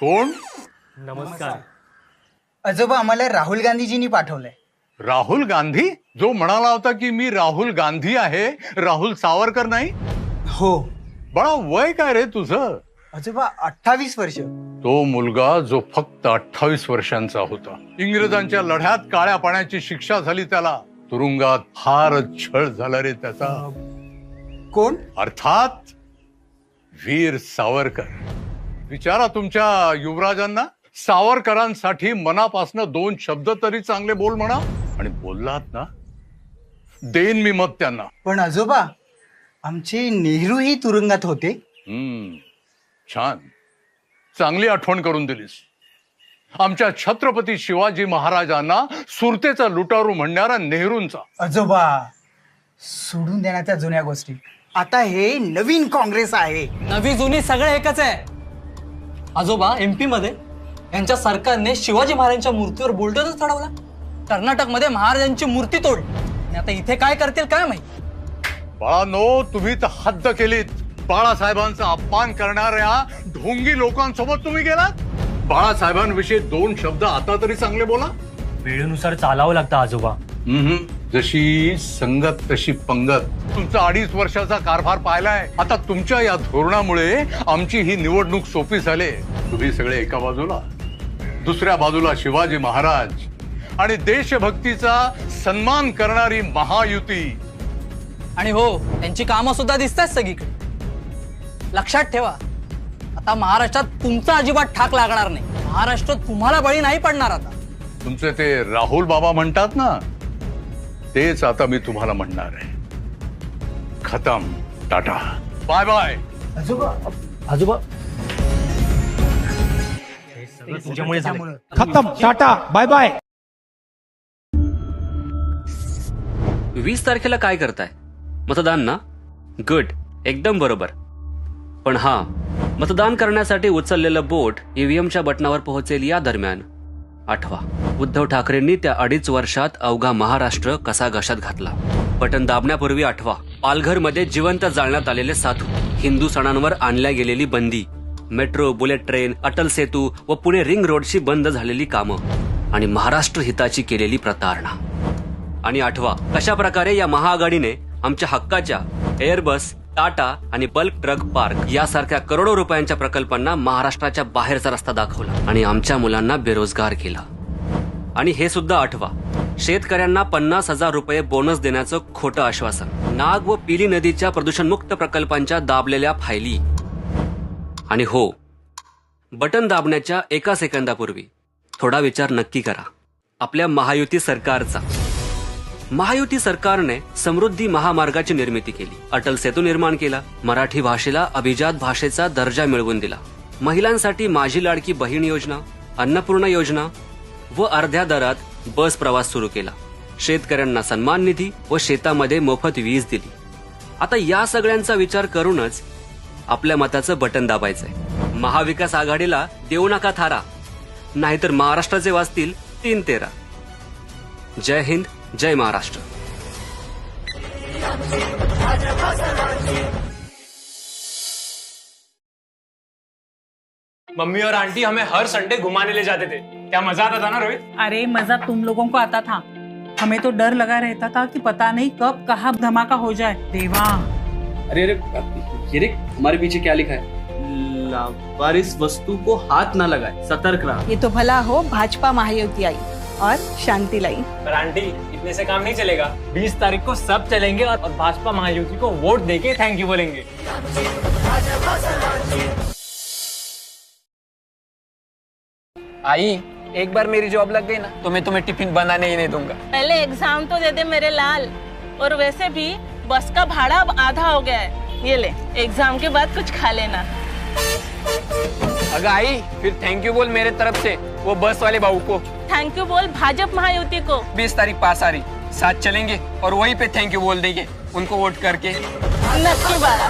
कोण? नमस्कार. आजोबा आम्हाला राहुल गांधीजींनी पाठवलंय. राहुल गांधी? जो म्हणाला होता की मी राहुल गांधी आहे राहुल सावरकर नाही? हो. बाळा वय काय रे तुझं? आजोबा अठ्ठावीस वर्ष. तो मुलगा जो फक्त अठ्ठावीस वर्षांचा होता. इंग्रजांच्या लढ्यात काळ्या पाण्याची शिक्षा झाली त्याला. तुरुंगात फार छळ झाला रे त्याचा. कोण? अर्थात वीर सावरकर. विचारा तुमच्या युवराजांना. सावरकरांसाठी मनापासनं दोन शब्द तरी चांगले बोल म्हणा. आणि बोललात ना देईन मी मत त्यांना. पण आजोबा आमचे नेहरूही तुरुंगात होते. हम्म छान. चांगली आठवण करून दिलीस. आमच्या छत्रपती शिवाजी महाराजांना सुरतेचा लुटारू म्हणणारा नेहरूंचा. आजोबा सोडून देण्याच्या जुन्या गोष्टी. आता हे नवीन काँग्रेस आहे. नवी जुनी सगळं एकच आहे. आजोबा एमपी मध्ये यांच्या सरकारने शिवाजी महाराजांच्या मूर्तीवर बुलडोजर चढवला. कर्नाटकमध्ये महाराजांची मूर्ती तोडली. आणि आता इथे काय करतील काय माहिती? बाळानो तुम्ही तर हद्द केलीत. बाळासाहेबांचा अपमान करणाऱ्या ढोंगी लोकांसोबत तुम्ही गेलात? बाळासाहेबांविषयी दोन शब्द आता तरी चांगले बोला. वेळेनुसार चालावं लागतं आजोबा. जशी संगत तशी पंगत. तुमचा अडीच वर्षाचा कारभार पाहिलाय. आता तुमच्या या धोरणामुळे आमची ही निवडणूक सोपी झाली. तुम्ही सगळे एका बाजूला दुसऱ्या बाजूला शिवाजी महाराज आणि देशभक्तीचा सन्मान करणारी महायुती. आणि हो त्यांची कामं सुद्धा दिसतात सगळीकडे. लक्षात ठेवा आता महाराष्ट्रात तुमचा अजिबात ठाक लागणार नाही. महाराष्ट्र तुम्हाला बळी नाही पडणार आता. तुमचे ते राहुल बाबा म्हणतात ना तेच आता मी तुम्हाला म्हणणार आहे. खतम टाटा. Bye bye. आजोबा आजोबा. हे तुझ्यामुळे खत्म टाटा बाय बाय. वीस तारखेला काय करताय? मतदान ना गुड एकदम बरोबर. पण हा मतदान करण्यासाठी उचललेलं बोट ईव्हीएमच्या बटनावर पोहोचेल या दरम्यान. आठवा. उद्धव ठाकरेंनी त्या अडीच वर्षात अवघा महाराष्ट्र कसा घशात घातला? बटन दाबण्यापूर्वी आठवा. पालघरमध्ये जिवंत जाळण्यात आलेले साधू. हिंदू सणांवर आणल्या गेलेली बंदी. Metro bullet train Atal Setu व पुणे रिंग रोडची बंद झालेली कामं. आणि महाराष्ट्र हिताची केलेली प्रतारणा. आणि आठवा. कशा प्रकारे या महाआघाडीने आमच्या हक्काच्या एअरबस टाटा आणि बल्क ड्रग पार्क यासारख्या करोडो रुपयांच्या प्रकल्पांना महाराष्ट्राच्या बाहेरचा रस्ता दाखवला आणि आमच्या मुलांना बेरोजगार केला. आणि हे सुद्धा आठवा. शेतकऱ्यांना पन्नास हजार रुपये बोनस देण्याचं खोटं आश्वासन. नाग व पिली नदीच्या प्रदूषणमुक्त प्रकल्पांच्या दाबलेल्या फायली. आणि हो बटन दाबण्याच्या एका सेकंदापूर्वी थोडा विचार नक्की करा. आपल्या महायुती सरकारचा. महायुती सरकारने समृद्धी महामार्गाची निर्मिती केली. अटल सेतू निर्माण केला. मराठी भाषेला अभिजात भाषेचा दर्जा मिळवून दिला. महिलांसाठी माझी लाडकी बहीण योजना अन्नपूर्णा योजना व अर्ध्या दरात बस प्रवास सुरू केला. शेतकऱ्यांना सन्मान निधी व शेतामध्ये मोफत वीज दिली. आता या सगळ्यांचा विचार करूनच आपल्या मताचं बटन दाबायचंय. महाविकास आघाडीला देऊ नका थारा. नाहीतर महाराष्ट्राचे वाचतील तीन तेरा. जय हिंद. जय महाराष्ट्र। मम्मी और आंटी हमें हर संडे घुमाने ले जाते थे। क्या मज़ा आता था ना रोहित? अरे मज़ा तुम लोगों को आता था। हमें तो डर लगा रहता था कि पता नहीं कब कहाँ धमाका हो जाए। देवा। अरे अरे ये देख हमारे पीछे क्या लिखा है? लावारिस वस्तु को हाथ ना लगाए सतर्क रहा। ये तो भला हो भाजपा महायुति आई और शांति लाई। पर आंटी इतने से काम नहीं चलेगा। 20 तारीख को सब चलेंगे और भाजपा महायुति को वोट देके थैंक यू बोलेंगे। आई एक बार मेरी जॉब लग गई ना तो मैं तुम्हें टिफ़िन बनाने ही नहीं दूँगा। पहले एग्ज़ाम तो दे दे मेरे लाल और वैसे भी बस का भाड़ा अब आधा हो गया है। ये ले एग्ज़ाम के बाद कुछ खा लेना। अगर आई फिर थैंक यू बोल मेरे तरफ़ से। वो बस वाले बाबू को। थैंक यू बोल भाजप महायुति को। बीस तारीख पास आ रही। साथ चलेंगे और वहीं पे थैंक यू बोल देंगे। उनको वोट करके। नक्की बाळा